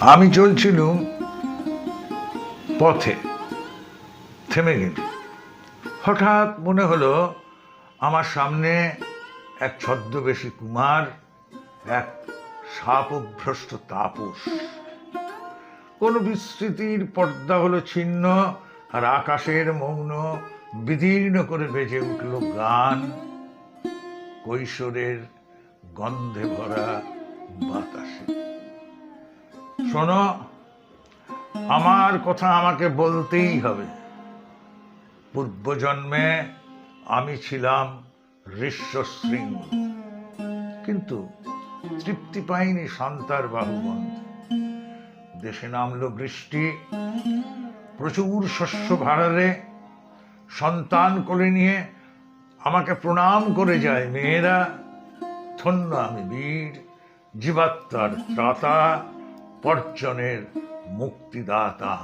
আমি চলছিলুম পথে। থেমে গেল। হঠাৎ মনে হলো আমার সামনে এক ছদ্মবেশী কুমার, এক সাপভ্রষ্ট তাপস। কোন বিস্মৃতির পর্দা হলো ছিন্ন আর আকাশের মৌন বিদীর্ণ করে বেজে উঠল গান। কৈশোরের গন্ধে ভরা বাতাসে। শোনো, আমার কথা আমাকে বলতেই হবে। পূর্বজন্মে আমি ছিলাম ঋষ্যশৃঙ্গ কিন্তু তৃপ্তি পাইনি শান্তার বাহুবন্ধে। দেশে নামলো বৃষ্টি, প্রচুর শস্য ভাড়ারে সন্তান করে নিয়ে আমাকে প্রণাম করে যায় মেয়েরা। ধন্য আমি বীর, জীবাত্মার ত্রাতা। পর্জনের মুক্তিদাতা।